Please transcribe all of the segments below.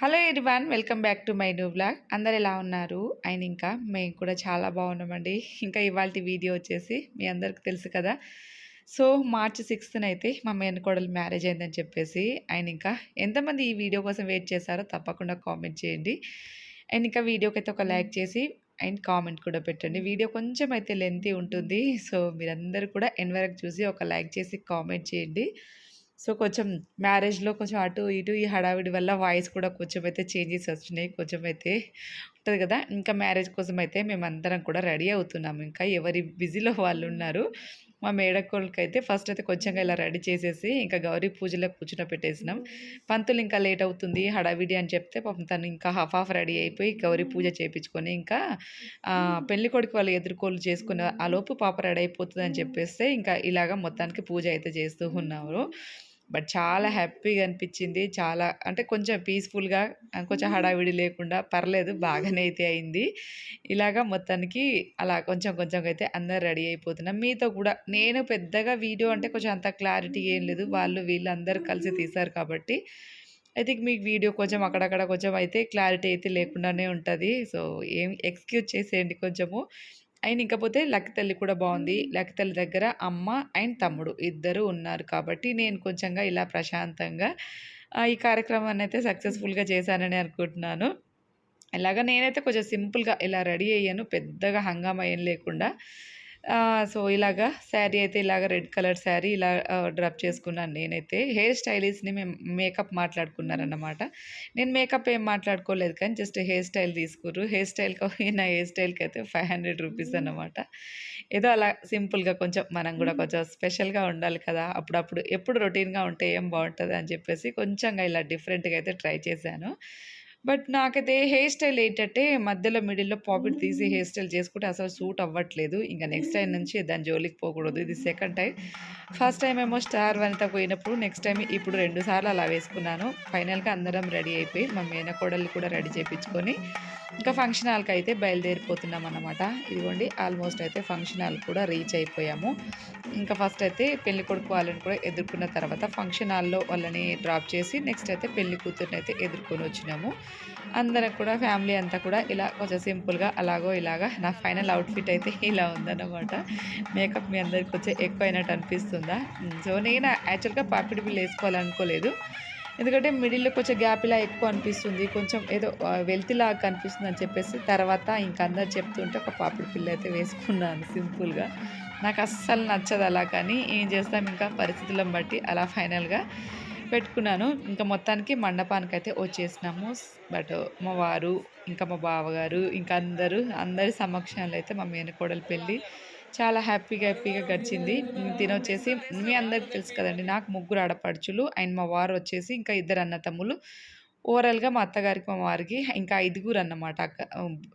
Hello everyone welcome back to my new blog అందరు ఎలా ఉన్నారు? అండ్ ఇంకా మేము కూడా చాలా బాగున్నామండి. ఇంకా ఇవాళ వీడియో వచ్చేసి మీ అందరికి తెలుసు కదా. సో మార్చ్ సిక్స్త్న అయితే మా మేనకోడలు మ్యారేజ్ అయిందని చెప్పేసి అండ్ ఇంకా ఎంతమంది ఈ వీడియో కోసం వెయిట్ చేశారో తప్పకుండా కామెంట్ చేయండి. అండ్ ఇంకా వీడియోకి అయితే ఒక లైక్ చేసి అండ్ కామెంట్ కూడా పెట్టండి. వీడియో కొంచెం అయితే లెంతీ ఉంటుంది. సో మీరందరూ కూడా ఎన్ వరకు చూసి ఒక లైక్ చేసి కామెంట్ చేయండి. సో కొంచెం మ్యారేజ్లో కొంచెం అటు ఇటు ఈ హడావిడి వల్ల వాయిస్ కూడా కొంచెం అయితే చేంజెస్ వచ్చినాయి కొంచెం అయితే ఉంటుంది కదా? ఇంకా మ్యారేజ్ కోసం అయితే మేమందరం కూడా రెడీ అవుతున్నాము. ఇంకా ఎవరి బిజీలో వాళ్ళు ఉన్నారు మా మేడకోళ్ళకి అయితే ఫస్ట్ అయితే కొంచెంగా ఇలా రెడీ చేసేసి ఇంకా గౌరీ పూజలో కూర్చుని పెట్టేసినాం. పంతులు ఇంకా లేట్ అవుతుంది హడావిడి అని చెప్తే పాపం తను ఇంకా హాఫ్ హాఫ్ రెడీ అయిపోయి గౌరీ పూజ చేయించుకొని ఇంకా పెళ్ళి కొడుకు వాళ్ళు ఎదుర్కోలు చేసుకున్న ఆలోపు పాప రెడీ అయిపోతుంది అని చెప్పేస్తే ఇంకా ఇలాగ మొత్తానికి పూజ అయితే చేస్తూ ఉన్నారు. బట్ చాలా హ్యాపీగా అనిపించింది. చాలా అంటే కొంచెం పీస్ఫుల్గా కొంచెం హడావిడి లేకుండా పర్లేదు బాగానే అయితే అయింది. ఇలాగా మొత్తానికి అలా కొంచెం కొంచెం అయితే అందరు రెడీ అయిపోతున్నాం. మీతో కూడా నేను పెద్దగా వీడియో అంటే కొంచెం అంత క్లారిటీ ఏం లేదు. వాళ్ళు వీళ్ళు అందరు కలిసి తీశారు కాబట్టి ఐ థింక్ మీకు వీడియో కొంచెం అక్కడక్కడ కొంచెం అయితే క్లారిటీ అయితే లేకుండానే ఉంటుంది. సో ఏం ఎక్స్క్యూజ్ చేసేయండి కొంచెము. అండ్ ఇంకపోతే లక్కి తల్లి కూడా బాగుంది లక్కి తల్లి దగ్గర అమ్మ అండ్ తమ్ముడు ఇద్దరు ఉన్నారు కాబట్టి నేను కొంచెంగా ఇలా ప్రశాంతంగా ఈ కార్యక్రమాన్ని అయితే సక్సెస్ఫుల్గా చేశానని అనుకుంటున్నాను. ఇలాగ నేనైతే కొంచెం సింపుల్గా ఇలా రెడీ అయ్యాను. పెద్దగా హంగామా ఏం లేకుండా. సో ఇలాగా శారీ అయితే ఇలాగ రెడ్ కలర్ శారీ ఇలా డ్రాప్ చేసుకున్నాను నేనైతే. హెయిర్ స్టైలిస్ట్ని మేము మేకప్ మాట్లాడుకున్నారన్నమాట. నేను మేకప్ ఏం మాట్లాడుకోలేదు కానీ జస్ట్ హెయిర్ స్టైల్ తీసుకుర్రు. హెయిర్ స్టైల్కి నా హెయిర్ స్టైల్కి అయితే ఫైవ్ హండ్రెడ్ రూపీస్ అన్నమాట. ఏదో అలా సింపుల్గా కొంచెం మనం కూడా కొంచెం స్పెషల్గా ఉండాలి కదా. అప్పుడప్పుడు ఎప్పుడు రొటీన్గా ఉంటే ఏం బాగుంటుంది అని చెప్పేసి కొంచెంగా ఇలా డిఫరెంట్గా అయితే ట్రై చేశాను. బట్ నాకైతే హెయిర్ స్టైల్ ఏంటంటే మధ్యలో మిడిల్లో పాపిట్ తీసి హెయిర్ స్టైల్ చేసుకుంటే అసలు సూట్ అవ్వట్లేదు. ఇంకా నెక్స్ట్ టైం నుంచి దాని జోలికి పోకూడదు. ఇది సెకండ్ టైం. ఫస్ట్ టైం ఏమో స్టార్ వనిత పోయినప్పుడు నెక్స్ట్ టైం ఇప్పుడు రెండు సార్లు అలా వేసుకున్నాను. ఫైనల్గా అందరం రెడీ అయిపోయి మా మేనకోడళ్ళు కూడా రెడీ చేయించుకొని ఇంకా ఫంక్షన్ హాల్కి అయితే బయలుదేరిపోతున్నాం అన్నమాట. ఇదిగోండి ఆల్మోస్ట్ అయితే ఫంక్షన్ హాల్ కూడా రీచ్ అయిపోయాము. ఇంకా ఫస్ట్ అయితే పెళ్ళి కొడుకు వాళ్ళని కూడా ఎదుర్కొన్న తర్వాత ఫంక్షన్ హాల్లో వాళ్ళని డ్రాప్ చేసి నెక్స్ట్ అయితే పెళ్ళి కూతుర్ని అయితే ఎదుర్కొని వచ్చినాము. అందరం కూడా ఫ్యామిలీ అంతా కూడా ఇలా కొంచెం సింపుల్గా అలాగో ఇలాగా నా ఫైనల్ అవుట్ఫిట్ అయితే ఇలా ఉందన్నమాట. మేకప్ మీ అందరికి కొంచెం ఎక్కువ అయినట్టు అనిపిస్తుందా సో నేను యాక్చువల్గా పాపిడి బిల్ వేసుకోవాలనుకోలేదు. ఎందుకంటే మిడిల్లో కొంచెం గ్యాప్ ఇలా ఎక్కువ అనిపిస్తుంది. కొంచెం ఏదో వెల్తిలాగా కనిపిస్తుంది అని చెప్పేసి తర్వాత ఇంకా అందరు చెప్తుంటే ఒక పాపిడి పిల్ల అయితే వేసుకున్నాను సింపుల్గా. నాకు అస్సలు నచ్చదు అలా కానీ. ఏం చేస్తాం ఇంకా పరిస్థితులను బట్టి అలా ఫైనల్గా పెట్టుకున్నాను. ఇంకా మొత్తానికి మండపానికి అయితే వచ్చేసినాము. బట్ మా వారు ఇంకా మా బావగారు ఇంకా అందరూ అందరి సమక్షంలో అయితే మా మేనకోడలు పెళ్ళి చాలా హ్యాపీగా హ్యాపీగా గడిచింది. తినొచ్చేసి మీ అందరికి తెలుసు కదండి నాకు ముగ్గురు ఆడపడుచులు అండ్ మా వారు వచ్చేసి ఇంకా ఇద్దరు అన్న తమ్ములు ఓవరాల్గా మా అత్తగారికి మా వారికి ఇంకా ఐదుగురు అన్నమాట అక్క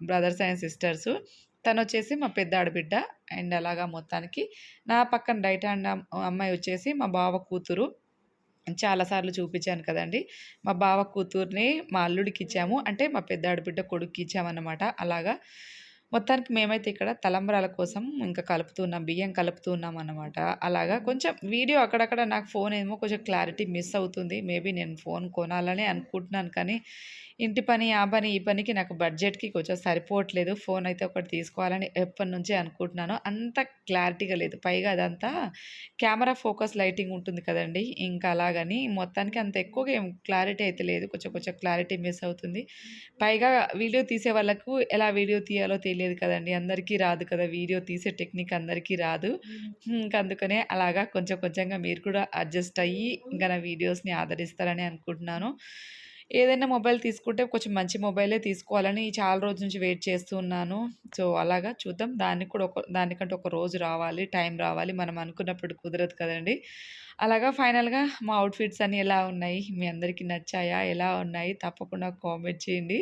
బ్రదర్స్ అండ్ సిస్టర్స్ తను వచ్చేసి మా పెద్ద ఆడబిడ్డ అండ్ అలాగా మొత్తానికి నా పక్కన రైట్ హ్యాండ్ అమ్మాయి వచ్చేసి మా బావ కూతురు. చాలాసార్లు చూపించాను కదండి. మా బావ కూతుర్ని మా అల్లుడికి ఇచ్చాము అంటే మా పెద్ద ఆడబిడ్డ కొడుక్కి ఇచ్చామన్నమాట అలాగా మొత్తానికి మేమైతే ఇక్కడ తలంబ్రాల కోసం ఇంకా కలుపుతున్నాం బియ్యం కలుపుతున్నాం అన్నమాట అలాగా కొంచెం వీడియో అక్కడక్కడ నాకు ఫోన్ ఏమో కొంచెం క్లారిటీ మిస్ అవుతుంది. మేబీ నేను ఫోన్ కొనాలని అనుకుంటున్నాను కానీ ఇంటి పని ఆ పని ఈ పనికి నాకు బడ్జెట్కి కొంచెం సరిపోవట్లేదు. ఫోన్ అయితే ఒకటి తీసుకోవాలని ఎప్పటి నుంచే అనుకుంటున్నాను. అంత క్లారిటీగా లేదు. పైగా అదంతా కెమెరా ఫోకస్ లైటింగ్ ఉంటుంది కదండి. ఇంకా అలాగని మొత్తానికి అంత ఎక్కువగా ఏం క్లారిటీ అయితే లేదు. కొంచెం కొంచెం క్లారిటీ మిస్ అవుతుంది. పైగా వీడియో తీసే వాళ్ళకు ఎలా వీడియో తీయాలో తెలియదు కదండి. అందరికీ రాదు కదా. వీడియో తీసే టెక్నిక్ అందరికీ రాదు. ఇంకా అందుకనే అలాగా కొంచెం కొంచెంగా మీరు కూడా అడ్జస్ట్ అయ్యి ఇంకా నా వీడియోస్ని ఆదరిస్తారని అనుకుంటున్నాను. ఏదైనా మొబైల్ తీసుకుంటే కొంచెం మంచి మొబైలే తీసుకోవాలని చాలా రోజుల నుంచి వెయిట్ చేస్తూ ఉన్నాను. సో అలాగా చూద్దాం. దానికి కూడా ఒక దానికంటే ఒక రోజు రావాలి టైం రావాలి. మనం అనుకున్నప్పుడు కుదరదు కదండి. అలాగా ఫైనల్గా మా అవుట్ఫిట్స్ అన్నీ ఎలా ఉన్నాయి? మీ అందరికీ నచ్చాయా? ఎలా ఉన్నాయి? తప్పకుండా కామెంట్ చేయండి.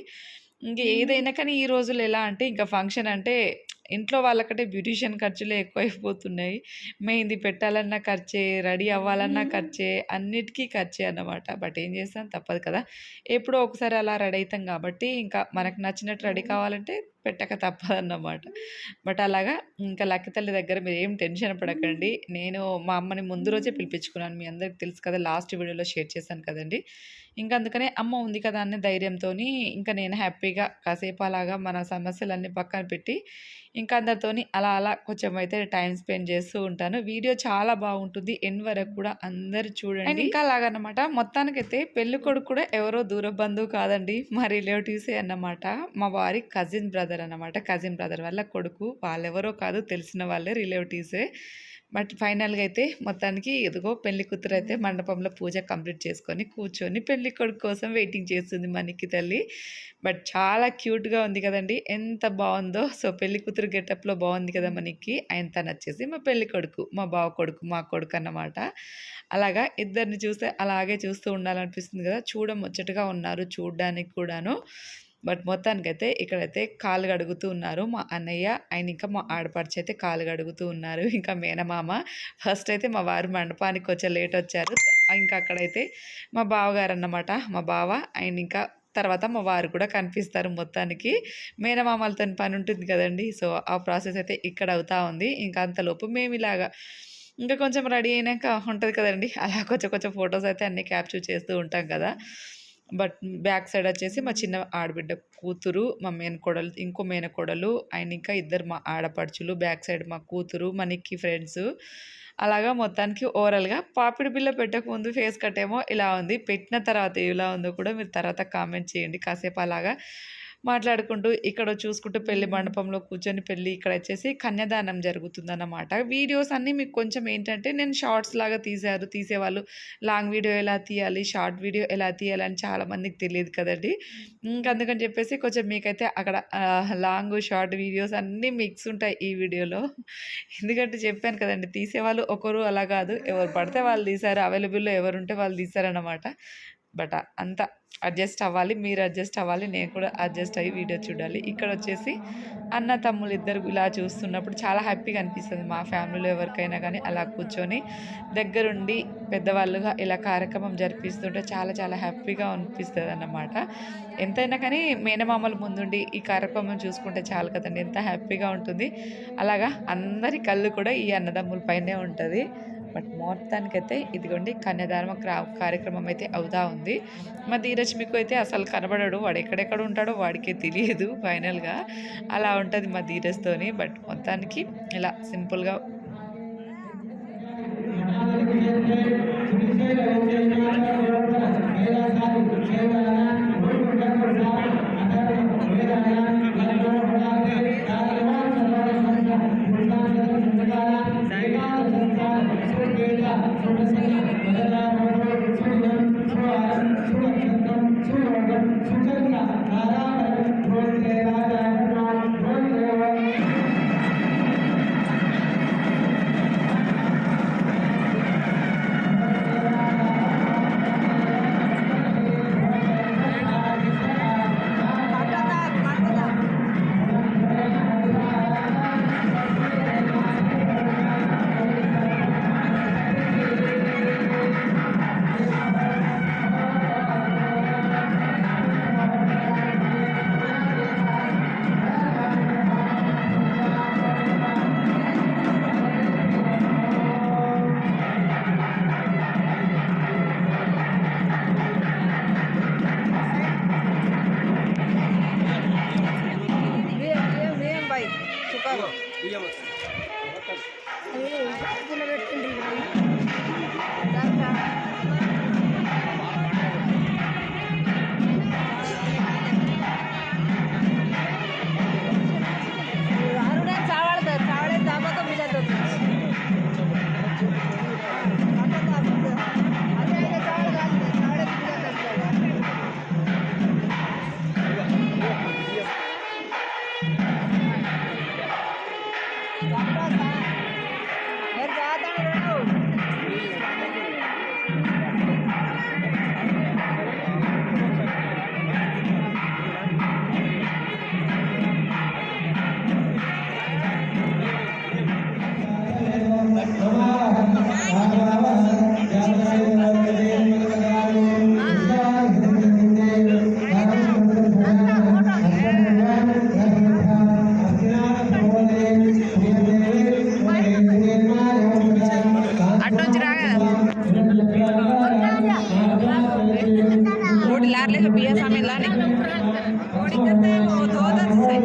ఇంక ఏదైనా కానీ ఈ రోజుల్లో ఎలా అంటే ఇంకా ఫంక్షన్ అంటే ఇంట్లో వాళ్ళకంటే బ్యూటీషియన్ ఖర్చులే ఎక్కువైపోతున్నాయి. మెహందీ పెట్టాలన్నా ఖర్చే, రెడీ అవ్వాలన్నా ఖర్చే, అన్నిటికీ ఖర్చే అన్నమాట. బట్ ఏం చేస్తాం తప్పదు కదా! ఎప్పుడో ఒకసారి అలా రెడీ అయితాం కాబట్టి ఇంకా మనకు నచ్చినట్టు రెడీ కావాలంటే పెట్టక తప్పదన్నమాట. బట్ అలాగా ఇంకా లక్కీ తల్లి దగ్గర మీరేం టెన్షన్ పడకండి. నేను మా అమ్మని ముందు రోజే పిలిపించుకున్నాను. మీ అందరికి తెలుసు కదా! లాస్ట్ వీడియోలో షేర్ చేశాను కదండీ! ఇంక అందుకనే అమ్మ ఉంది కదా అనే ధైర్యంతోని ఇంకా నేను హ్యాపీగా కాసేపు అలాగా మన సమస్యలన్నీ పక్కన పెట్టి ఇంకా అందరితోని అలా అలా కొంచెం అయితే టైం స్పెండ్ చేస్తూ ఉంటాను. వీడియో చాలా బాగుంటుంది. ఎండ్ వరకు కూడా అందరూ చూడండి. అండ్ ఇంకా అలాగనమాట మొత్తానికైతే పెళ్ళికొడుకు కూడా ఎవరో దూర బంధువు కాదండి. మా రిలేటివ్సే అన్నమాట. మా వారి కజిన్ బ్రదర్ అన్నమాట. కజిన్ బ్రదర్ వాళ్ళ కొడుకు. వాళ్ళెవరో కాదు తెలిసిన వాళ్ళే రిలేటివ్సే. బట్ ఫైనల్‌గా అయితే మొత్తానికి ఇదిగో పెళ్ళి కూతురైతే మండపంలో పూజ కంప్లీట్ చేసుకొని కూర్చొని పెళ్ళి కొడుకు కోసం వెయిటింగ్ చేస్తుంది మా నిక్కి తల్లి. బట్ చాలా క్యూట్‌గా ఉంది కదండీ! ఎంత బావుందో. సో, పెళ్ళి కూతురు గెటప్‌లో బావుంది కదా! మా నిక్కి. అండ్ తనొచ్చేసి మా పెళ్ళి కొడుకు. మా బావ కొడుకు, మా కొడుకన్నమాట. అలాగా ఇద్దరిని చూస్తే అలాగే చూస్తూ ఉండాలనిపిస్తుంది కదా! చూడ ముచ్చటగా ఉన్నారు చూడ్డానికి కూడాను. బట్ మొత్తానికైతే ఇక్కడైతే కాలు గడుగుతూ ఉన్నారు. మా అన్నయ్య ఆయన ఇంకా మా ఆడపడిచి అయితే కాలు గడుగుతూ ఉన్నారు. ఇంకా మేనమామ ఫస్ట్ అయితే మా వారు మండపానికి కొంచెం లేట్ వచ్చారు. ఇంకా అక్కడైతే మా బావగారన్నమాట. మా బావ ఆయన ఇంకా తర్వాత మా వారు కూడా కనిపిస్తారు మొత్తానికి. మేనమామలతో పని ఉంటుంది కదండీ! సో, ఆ ప్రాసెస్ అయితే ఇక్కడ అవుతా ఉంది. ఇంకా అంతలోపు మేమిలాగా ఇంకా కొంచెం రెడీ అయినాక ఉంటుంది కదండీ! అలా కొంచెం కొంచెం ఫొటోస్ అయితే అన్నీ క్యాప్చర్ చేస్తూ ఉంటాం కదా! బట్ బ్యాక్ సైడ్ వచ్చేసి మా చిన్న ఆడబిడ్డ కూతురు, మా మేనకోడలు ఇంకో మేనకోడలు ఆయన ఇంకా ఇద్దరు మా ఆడపడుచులు, బ్యాక్ సైడ్ మా కూతురు, మా నిక్కి ఫ్రెండ్స్ అలాగా మొత్తానికి ఓవరాల్‌గా పాపిడి బిల్ల పెట్టకముందు ఫేస్ కట్ ఏమో ఇలా ఉంది. పెట్టిన తర్వాత ఎలా ఉందో కూడా మీరు తర్వాత కామెంట్ చేయండి. కాసేపు అలాగా మాట్లాడుకుంటూ ఇక్కడ చూసుకుంటూ పెళ్ళి మండపంలో కూర్చొని పెళ్ళి ఇక్కడ వచ్చేసి కన్యాదానం జరుగుతుందన్నమాట. వీడియోస్ అన్నీ మీకు కొంచెం ఏంటంటే నేను షార్ట్స్ లాగా తీశారు. తీసేవాళ్ళు లాంగ్ వీడియో ఎలా తీయాలి, షార్ట్ వీడియో ఎలా తీయాలి అని చాలామందికి తెలియదు కదండీ! ఇంక అందుకని చెప్పేసి కొంచెం మీకైతే అక్కడ లాంగ్, షార్ట్ వీడియోస్ అన్నీ మిక్స్ ఉంటాయి ఈ వీడియోలో. ఎందుకంటే చెప్పాను కదండీ! తీసేవాళ్ళు ఒకరు అలా కాదు. ఎవరు పడితే వాళ్ళు తీశారు. అవైలబుల్‌లో ఎవరుంటే వాళ్ళు తీశారన్నమాట. బట్ అంతా అడ్జస్ట్ అవ్వాలి. మీరు అడ్జస్ట్ అవ్వాలి. నేను కూడా అడ్జస్ట్ అయ్యి వీడియో చూడాలి. ఇక్కడొచ్చేసి అన్న, తమ్ముళ్ళు ఇద్దరు ఇలా చూస్తున్నప్పుడు చాలా హ్యాపీగా అనిపిస్తుంది మా ఫ్యామిలీలో ఎవరికైనా కానీ అలా కూర్చొని దగ్గరుండి పెద్దవాళ్ళుగా ఇలా కార్యక్రమం జరిపిస్తుంటే చాలా చాలా హ్యాపీగా అనిపిస్తుంది అన్నమాట ఎంతైనా కానీ మేనమామల ముందుండి ఈ కార్యక్రమం చూసుకుంటే చాలు కదండి ఎంత హ్యాపీగా ఉంటుంది. అలాగా అందరి కళ్ళు కూడా ఈ అన్నదమ్ముల పైనే ఉంటుంది బట్ మొత్తానికి అయితే ఇదిగోండి కన్యాదానం కార్యక్రమం అయితే అవుతా ఉంది. మా ధీరజ్ మీకు అయితే అసలు కనబడడు. వాడు ఎక్కడెక్కడ ఉంటాడో వాడికే తెలియదు ఫైనల్గా. అలా ఉంటుంది మా ధీరజ్తోని. బట్ మొత్తానికి ఇలా సింపుల్గా ಓಡಿ ಲಾರ್ಲೆ ಬಿಯ ಸ್ವಾಮಿ ಲಾನೆ ಓಡಿ ಕತೆ ಓದೋದ ಸೈ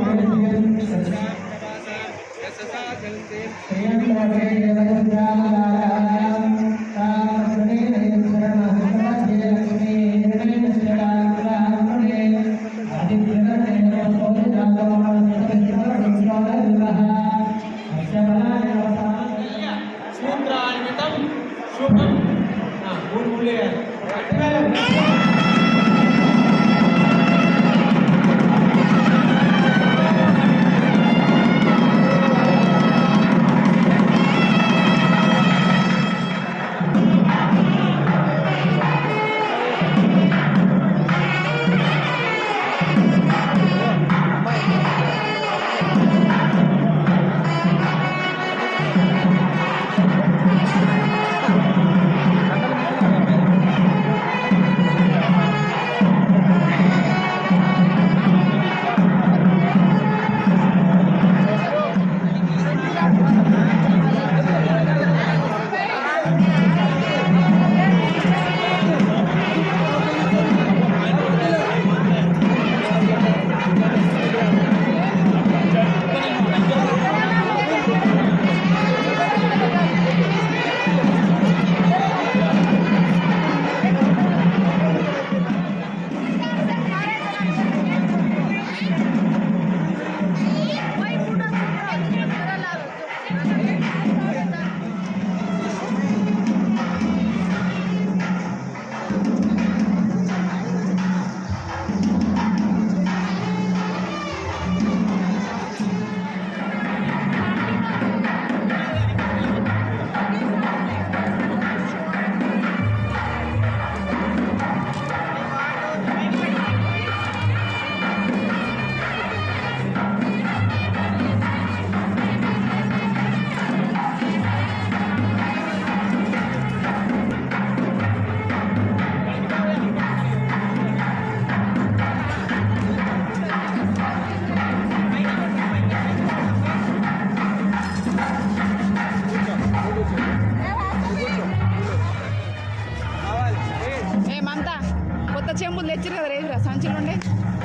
చెంబులు తెచ్చిరు కదా రేదురా సంచులు ఉండే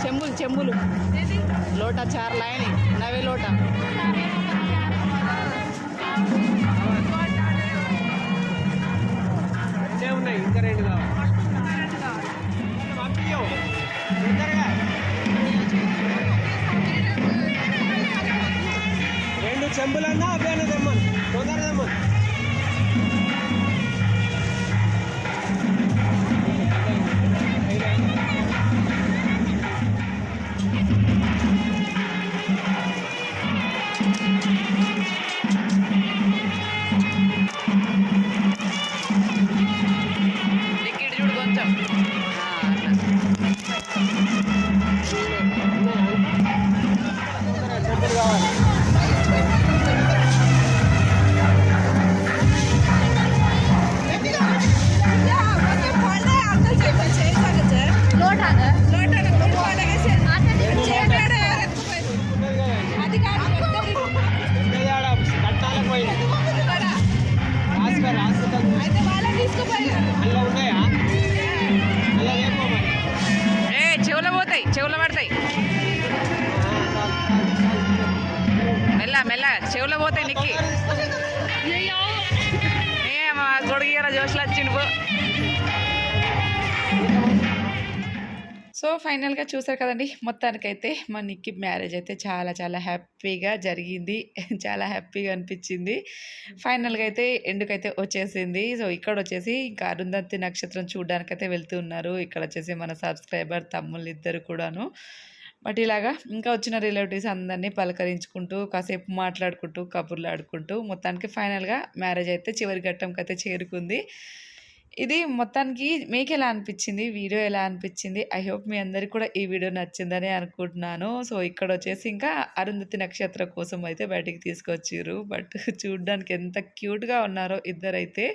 చెంబులు చెంబులు. లోటా చార్ లైన్ నవే లోటా. ఉన్నాయి ఇంకా రెండు కావాలి. రెండు చెంబులన్నా అబ్బాయి తెమ్మను తొందరగా తెమ్మను చూసారు కదండి మొత్తానికైతే మా నిక్కి మ్యారేజ్ అయితే చాలా చాలా హ్యాపీగా జరిగింది. చాలా హ్యాపీగా అనిపించింది. ఫైనల్గా అయితే ఎండుకైతే వచ్చేసింది. సో ఇక్కడ వచ్చేసి ఇంకా అరుంధతి నక్షత్రం చూడడానికైతే వెళ్తూ ఉన్నారు. ఇక్కడ వచ్చేసి మన సబ్స్క్రైబర్ తమ్ముళ్ళు ఇద్దరు కూడాను. బట్ ఇలాగా ఇంకా వచ్చిన రిలేటివ్స్ అందరినీ పలకరించుకుంటూ కాసేపు మాట్లాడుకుంటూ కబుర్లు ఆడుకుంటూ మొత్తానికి ఫైనల్గా మ్యారేజ్ అయితే చివరి ఘట్టంకి అయితే చేరుకుంది. ఇది మొత్తానికి మీకు ఎలా అనిపించింది? వీడియో ఎలా అనిపించింది? ఐ హోప్ మీ అందరికి కూడా ఈ వీడియో నచ్చిందని అనుకుంటున్నాను. సో ఇక్కడ వచ్చేసి ఇంకా అరుంధతి నక్షత్రం కోసం అయితే బయటికి తీసుకొచ్చారు బట్ చూడడానికి ఎంత క్యూట్గా ఉన్నారో ఇద్దరైతే.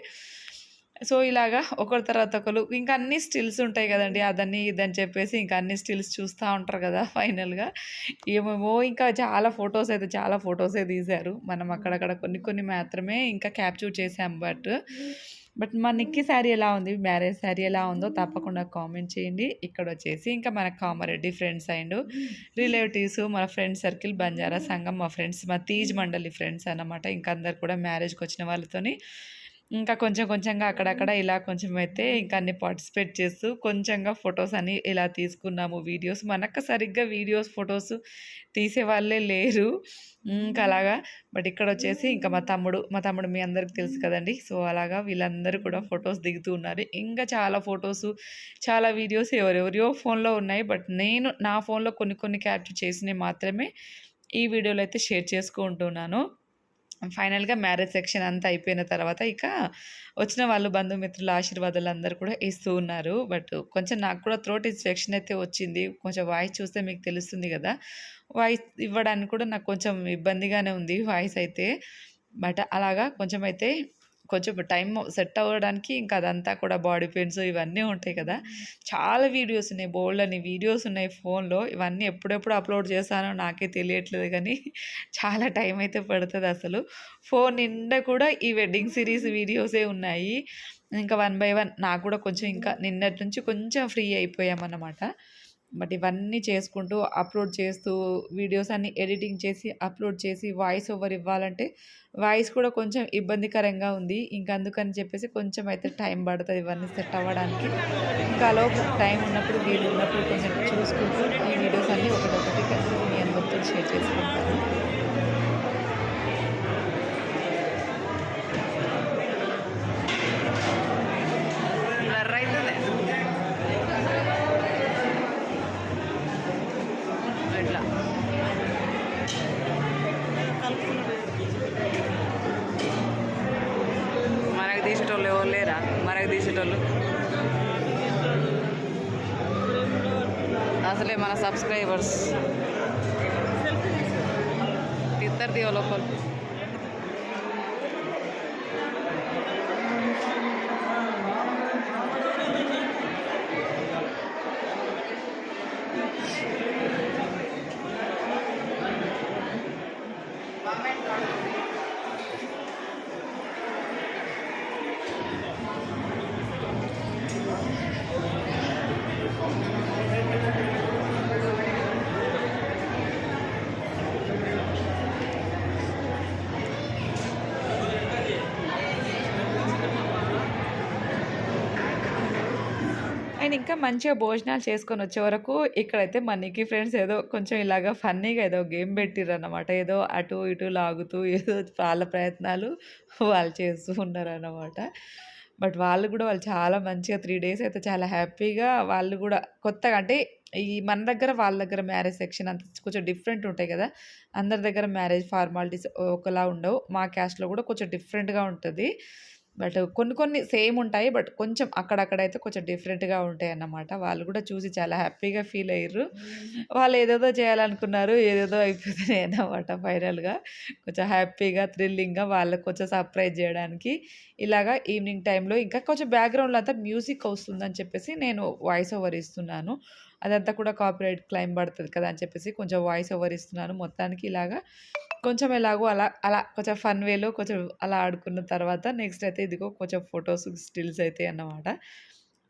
సో ఇలాగా ఒకరి తర్వాత ఒకరు ఇంకా అన్ని స్టిల్స్ ఉంటాయి కదండి. అదని ఇదని చెప్పేసి ఇంకా అన్ని స్టిల్స్ చూస్తూ ఉంటారు కదా ఫైనల్గా. ఏమేమో ఇంకా చాలా ఫొటోస్ అయితే చాలా ఫొటోసే తీశారు. మనం అక్కడక్కడ కొన్ని కొన్ని మాత్రమే ఇంకా క్యాప్చర్ చేసాం బట్ బట్ మా నిక్కి శారీ ఎలా ఉంది? మ్యారేజ్ శారీ ఎలా ఉందో తప్పకుండా కామెంట్ చేయండి. ఇక్కడ వచ్చేసి ఇంకా మన కామారెడ్డి ఫ్రెండ్స్ అండ్ రిలేటివ్స్ మన ఫ్రెండ్ సర్కిల్ బంజారా సంఘం మా ఫ్రెండ్స్ మా తీజ్ మండలి ఫ్రెండ్స్ అన్నమాట. ఇంకా అందరు కూడా మ్యారేజ్కి వచ్చిన వాళ్ళతోని ఇంకా కొంచెం కొంచెంగా అక్కడక్కడ ఇలా కొంచెం అయితే ఇంకా అన్ని పార్టిసిపేట్ చేస్తూ కొంచెంగా ఫొటోస్ అని ఇలా తీసుకున్నాము. వీడియోస్ మనకు సరిగ్గా వీడియోస్ ఫొటోస్ తీసే వాళ్ళే లేరు. ఇంకా అలాగా. బట్ ఇక్కడ వచ్చేసి ఇంకా మా తమ్ముడు మా తమ్ముడు మీ అందరికి తెలుసు కదండి. సో అలాగా వీళ్ళందరూ కూడా ఫొటోస్ దిగుతూ ఉన్నారు. ఇంకా చాలా ఫొటోస్ చాలా వీడియోస్ ఎవరెవరియో ఫోన్లో ఉన్నాయి. బట్ నేను నా ఫోన్లో కొన్ని కొన్ని క్యాప్చర్ చేసినవి మాత్రమే ఈ వీడియోలో అయితే షేర్ చేసుకుంటున్నాను. ఫైనల్గా మ్యారేజ్ సెక్షన్ అంతా అయిపోయిన తర్వాత ఇక వచ్చిన వాళ్ళు బంధుమిత్రుల ఆశీర్వాదాలు అందరూ కూడా ఇస్తూ ఉన్నారు. బట్ కొంచెం నాకు కూడా థ్రోట్ ఇన్ఫెక్షన్ అయితే వచ్చింది. కొంచెం వాయిస్ చూస్తే మీకు తెలుస్తుంది కదా. వాయిస్ ఇవ్వడానికి కూడా నాకు కొంచెం ఇబ్బందిగానే ఉంది వాయిస్ అయితే. బట్ అలాగా కొంచెం అయితే కొంచెం టైం సెట్ అవ్వడానికి ఇంకా అదంతా కూడా బాడీ పెయిన్స్ ఇవన్నీ ఉంటాయి కదా. చాలా వీడియోస్ ఉన్నాయి బోల్డ్ అని వీడియోస్ ఉన్నాయి ఫోన్లో. ఇవన్నీ ఎప్పుడెప్పుడు అప్లోడ్ చేస్తానో నాకే తెలియట్లేదు కానీ చాలా టైం అయితే పడుతుంది అసలు. ఫోన్ నిండా కూడా ఈ వెడ్డింగ్ సిరీస్ వీడియోసే ఉన్నాయి. ఇంకా వన్ బై వన్ నాకు కూడా కొంచెం ఇంకా నిన్నటి నుంచి కొంచెం ఫ్రీ అయిపోయామన్నమాట. బట్ ఇవన్నీ చేసుకుంటూ అప్లోడ్ చేస్తూ వీడియోస్ అన్ని ఎడిటింగ్ చేసి అప్లోడ్ చేసి వాయిస్ ఓవర్ ఇవ్వాలంటే వాయిస్ కూడా కొంచెం ఇబ్బందికరంగా ఉంది. ఇంకా అందుకని చెప్పేసి కొంచెం అయితే టైం పడుతుంది ఇవన్నీ సెట్ అవ్వడానికి. ఇంకా లోపు టైం ఉన్నప్పుడు వీలు ఉన్నప్పుడు కొంచెం చూసుకుంటూ ఈ వీడియోస్ అన్నీ ఒక సబ్స్క్రైబర్స్ ఇద్దరిది తీయ ఇంకా మంచిగా భోజనాలు చేసుకొని వచ్చే వరకు ఇక్కడైతే మా ఫ్రెండ్స్ ఏదో కొంచెం ఇలాగా ఫన్నీగా ఏదో గేమ్ పెట్టిర్రు అన్నమాట ఏదో అటు ఇటు లాగుతూ ఏదో వాళ్ళ ప్రయత్నాలు వాళ్ళు చేస్తూ ఉన్నారన్నమాట. బట్ వాళ్ళు కూడా వాళ్ళు చాలా మంచిగా త్రీ డేస్ అయితే చాలా హ్యాపీగా వాళ్ళు కూడా కొత్తగా అంటే ఈ మన దగ్గర వాళ్ళ దగ్గర మ్యారేజ్ సెక్షన్ అంత కొంచెం డిఫరెంట్ ఉంటాయి కదా. అందరి దగ్గర మ్యారేజ్ ఫార్మాలిటీస్ ఒకలా ఉండవు. మా క్యాస్ట్లో కూడా కొంచెం డిఫరెంట్గా ఉంటుంది. బట్ కొన్ని కొన్ని సేమ్ ఉంటాయి. బట్ కొంచెం అక్కడక్కడైతే కొంచెం డిఫరెంట్గా ఉంటాయి అన్నమాట వాళ్ళు కూడా చూసి చాలా హ్యాపీగా ఫీల్ అయ్యారు. వాళ్ళు ఏదేదో చేయాలనుకున్నారు ఏదేదో అయిపోతున్నాయి అన్నమాట ఫైనల్గా. కొంచెం హ్యాపీగా థ్రిల్లింగ్గా వాళ్ళకి కొంచెం సర్ప్రైజ్ చేయడానికి. ఇలాగా ఈవినింగ్ టైంలో ఇంకా కొంచెం బ్యాక్గ్రౌండ్లో అంతా మ్యూజిక్ వస్తుందని చెప్పేసి నేను వాయిస్ ఓవర్ ఇస్తున్నాను. అదంతా కూడా కాపీరైట్ క్లైమ్ పడుతుంది కదా అని చెప్పేసి కొంచెం వాయిస్ ఓవర్ ఇస్తున్నాను. మొత్తానికి ఇలాగా కొంచెం ఎలాగో అలా అలా కొంచెం ఫన్ వేలో కొంచెం అలా ఆడుకున్న తర్వాత నెక్స్ట్ అయితే ఇదిగో కొంచెం ఫొటోస్ స్టిల్స్ అయితే అన్నమాట.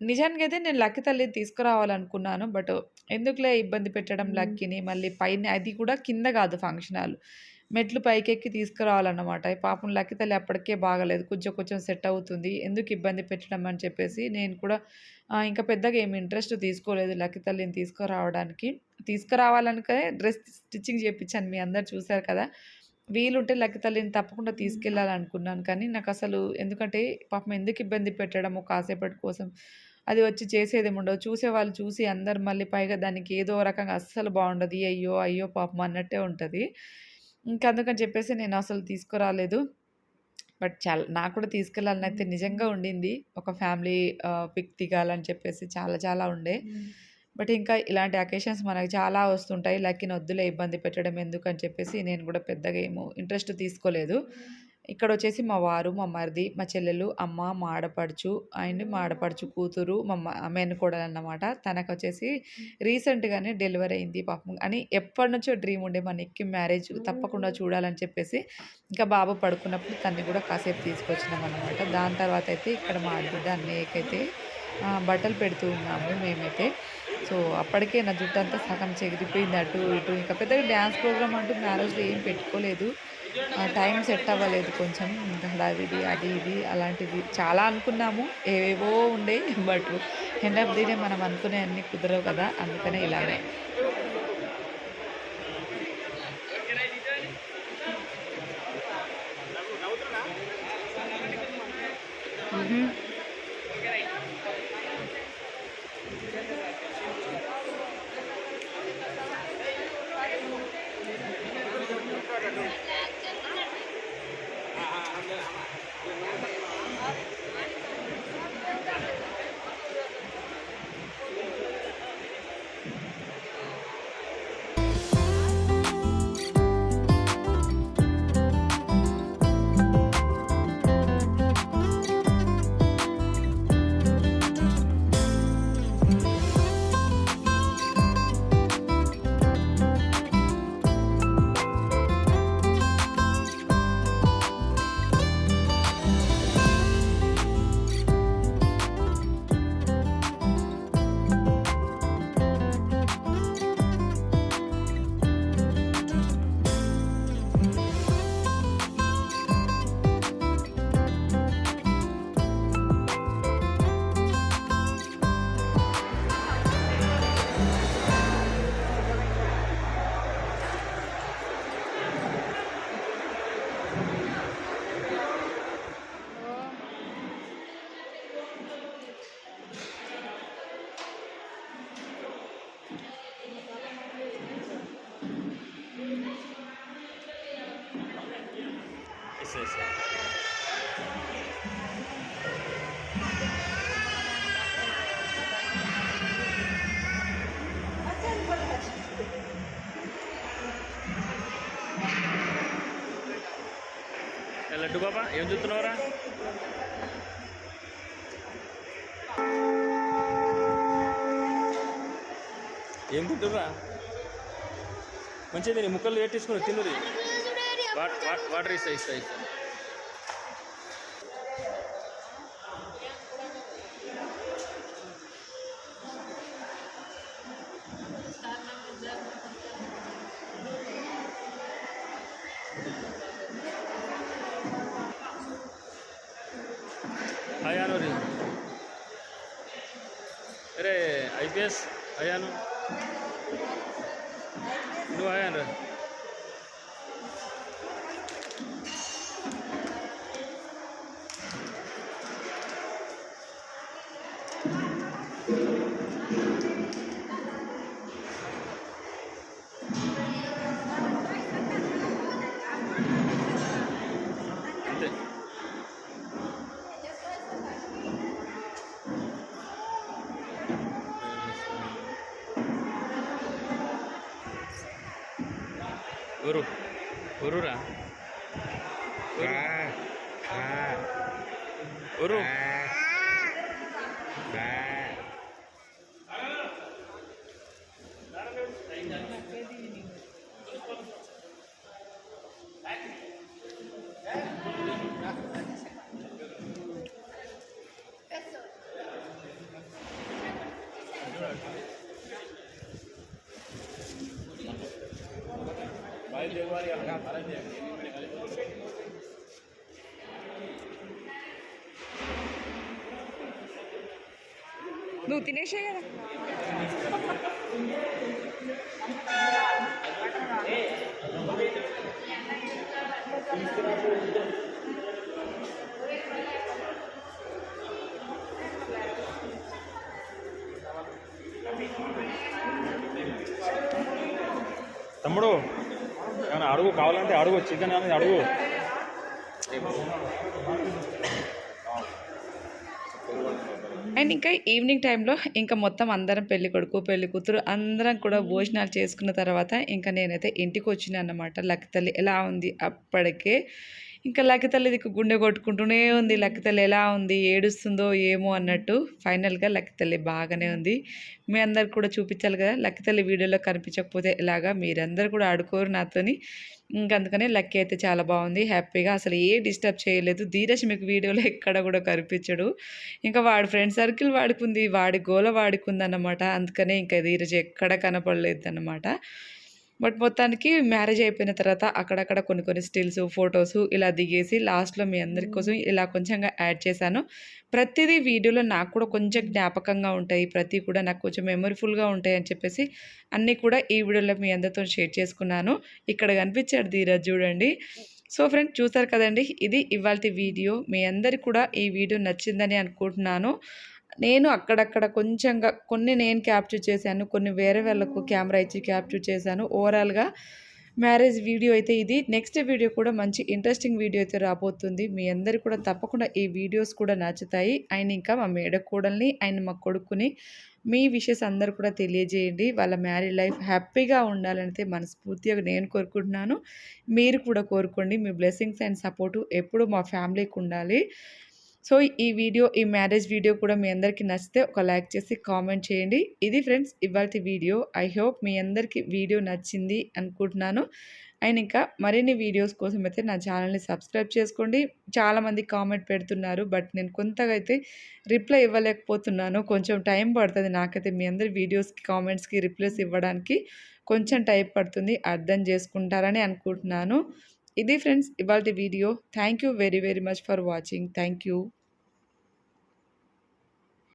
నిజానికి అయితే నేను లక్కీ తల్లిని తీసుకురావాలనుకున్నాను బట్ ఎందుకులే ఇబ్బంది పెట్టడం లక్కీని మళ్ళీ పైన అది కూడా కింద కాదు ఫంక్షన్ హాల్. మెట్లు పైకెక్కి తీసుకురావాలన్నమాట. ఈ పాపం లక్కి తల్లి అప్పటికే బాగలేదు. కొంచెం కొంచెం సెట్ అవుతుంది. ఎందుకు ఇబ్బంది పెట్టడం అని చెప్పేసి నేను కూడా ఇంకా పెద్దగా ఏమి ఇంట్రెస్ట్ తీసుకోలేదు లక్కి తల్లిని తీసుకురావడానికి. తీసుకురావాలనుకనే డ్రెస్ స్టిచ్చింగ్ చేయించాను మీ అందరు చూశారు కదా. వీలుంటే లక్కి తల్లిని తప్పకుండా తీసుకెళ్ళాలనుకున్నాను. కానీ నాకు అసలు ఎందుకంటే పాపం ఎందుకు ఇబ్బంది పెట్టడము కాసేపటి కోసం అది వచ్చి చేసేది ఉండదు. చూసేవాళ్ళు చూసి అందరు మళ్ళీ పైగా దానికి ఏదో రకంగా అస్సలు బాగుండదు. అయ్యో అయ్యో పాపం అన్నట్టే ఉంటుంది. ఇంకా అందుకని చెప్పేసి నేను అసలు తీసుకురాలేదు. బట్ చాలా నాకు కూడా తీసుకెళ్ళాలని అయితే నిజంగా ఉండింది. ఒక ఫ్యామిలీ పిక్ దిగాలని చెప్పేసి చాలా చాలా ఉండే. బట్ ఇంకా ఇలాంటి అకేషన్స్ మనకు చాలా వస్తుంటాయి. లక్కీని వద్దులే ఇబ్బంది పెట్టడం ఎందుకు అని చెప్పేసి నేను కూడా పెద్దగా ఏమో ఇంట్రెస్ట్ తీసుకోలేదు. ఇక్కడ వచ్చేసి మా వారు మా మరిది మా చెల్లెలు అమ్మ మా ఆడపడుచు అండ్ మా ఆడపడుచు కూతురు మా మ- మేనకోడలు అన్నమాట తనకు వచ్చేసి రీసెంట్గానే డెలివరీ అయింది పాపం. అని ఎప్పటి నుంచో డ్రీమ్ ఉండే మన ఎక్కి మ్యారేజ్ తప్పకుండా చూడాలని చెప్పేసి ఇంకా బాబు పడుకున్నప్పుడు తన్ని కూడా కాసేపు తీసుకొచ్చినాం అనమాట దాని తర్వాత అయితే ఇక్కడ మా ఆడబిడ్డ అన్నయ్యకైతే బట్టలు పెడుతూ ఉన్నాము మేమైతే. సో అప్పటికే నా జుట్టు అంతా సగం చెగిరిపోయింది అటు ఇటు. ఇంకా పెద్దగా డ్యాన్స్ ప్రోగ్రామ్ అంటూ మ్యారేజ్లో ఏం పెట్టుకోలేదు. టైం సెట్ అవ్వలేదు కొంచెం. హడావిడి అది ఇది అలాంటిది. చాలా అనుకున్నాము. ఏవేవో ఉండే but end of the day మనం అనుకునే అన్ని కుదరవు కదా. అందుకనే ఇలానే. మ్హూ. ఏ ఏం చూస్తున్నావురా ఏం తింటుర్రా? మంచిది తిని ముక్కలు పెట్టేసుకుని తిన్నది వాటర్ ఇస్తా ఇస్తా ఇస్తా ગેસ હયાનું. નું હયાન. રહે ஒரு ஒருரா ஒரு ஒரு నువ్వు కదా తమ్ముడు ఏమైనా అడుగు కావాలంటే అడుగు చికెన్ అనేది అడుగు. అండ్ ఇంకా ఈవినింగ్ టైంలో ఇంకా మొత్తం అందరం పెళ్ళి కొడుకు పెళ్ళి కూతురు అందరం కూడా భోజనాలు చేసుకున్న తర్వాత ఇంకా నేనైతే ఇంటికి వచ్చిన అన్నమాట. లక్ తల్లి ఎలా ఉంది అప్పటికే ఇంకా లక్కితల్లి దిక్కు గుండె కొట్టుకుంటూనే ఉంది. లక్కితల్లి ఎలా ఉంది? ఏడుస్తుందో ఏమో అన్నట్టు ఫైనల్గా లక్కితల్లి బాగానే ఉంది. మీ అందరికి కూడా చూపించాలి కదా లక్కితల్లి వీడియోలో కనిపించకపోతే ఎలాగా? మీరందరూ కూడా ఆడుకోరు నాతోని. ఇంక అందుకనే లక్కీ అయితే చాలా బాగుంది. హ్యాపీగా అసలు ఏ డిస్టర్బ్ చేయలేదు. ధీరజ్ మీకు వీడియోలో ఎక్కడ కూడా కనిపించడు. ఇంకా వాడి ఫ్రెండ్ సర్కిల్ వాడుకుంది వాడి గోల వాడుకుంది అన్నమాట అందుకనే ఇంకా ధీరజ్ ఎక్కడ కనపడలేదు అన్నమాట బట్ మొత్తానికి మ్యారేజ్ అయిపోయిన తర్వాత అక్కడక్కడ కొన్ని కొన్ని స్టిల్స్ ఫొటోస్ ఇలా దిగేసి లాస్ట్లో మీ అందరి కోసం ఇలా కొంచెంగా యాడ్ చేశాను. ప్రతిదీ వీడియోలో నాకు కూడా కొంచెం జ్ఞాపకంగా ఉంటాయి. ప్రతి కూడా నాకు కొంచెం మెమొరీఫుల్గా ఉంటాయి అని చెప్పేసి అన్నీ కూడా ఈ వీడియోలో మీ అందరితో షేర్ చేసుకున్నాను. ఇక్కడ కనిపించాడు ధీరజ్ చూడండి. సో ఫ్రెండ్ చూసారు కదండి ఇది ఇవాళ వీడియో. మీ అందరికి కూడా ఈ వీడియో నచ్చిందని అనుకుంటున్నాను. నేను అక్కడక్కడ కొంచెంగా కొన్ని నేను క్యాప్చర్ చేశాను కొన్ని వేరే వాళ్ళకు కెమెరా ఇచ్చి క్యాప్చర్ చేశాను. ఓవరాల్గా మ్యారేజ్ వీడియో అయితే ఇది. నెక్స్ట్ వీడియో కూడా మంచి ఇంట్రెస్టింగ్ వీడియో అయితే రాబోతుంది. మీ అందరికి కూడా తప్పకుండా ఈ వీడియోస్ కూడా నచ్చుతాయి. ఆయన ఇంకా మా మేడ కూడల్ని ఆయన మా కొడుకుని మీ విషెస్ అందరు కూడా తెలియజేయండి. వాళ్ళ మ్యారేజ్ లైఫ్ హ్యాపీగా ఉండాలనైతే మనస్ఫూర్తిగా నేను కోరుకుంటున్నాను. మీరు కూడా కోరుకోండి. మీ బ్లెస్సింగ్స్ అండ్ సపోర్టు ఎప్పుడు మా ఫ్యామిలీకి ఉండాలి. సో ఈ వీడియో ఈ మ్యారేజ్ వీడియో కూడా మీ అందరికీ నచ్చితే ఒక లైక్ చేసి కామెంట్ చేయండి. ఇది ఫ్రెండ్స్ ఇవాళ వీడియో. ఐ హోప్ మీ అందరికీ వీడియో నచ్చింది అనుకుంటున్నాను. అండ్ ఇంకా మరిన్ని వీడియోస్ కోసం అయితే నా ఛానల్ని సబ్స్క్రైబ్ చేసుకోండి. చాలామంది కామెంట్ పెడుతున్నారు బట్ నేను కొంతగా అయితే రిప్లై ఇవ్వలేకపోతున్నాను. కొంచెం టైం పడుతుంది నాకైతే మీ అందరి వీడియోస్కి కామెంట్స్కి రిప్లైస్ ఇవ్వడానికి. కొంచెం టైం పడుతుంది అర్థం చేసుకుంటారని అనుకుంటున్నాను. ఇది ఫ్రెండ్స్ ఇవాళ video thank you very very much for watching thank you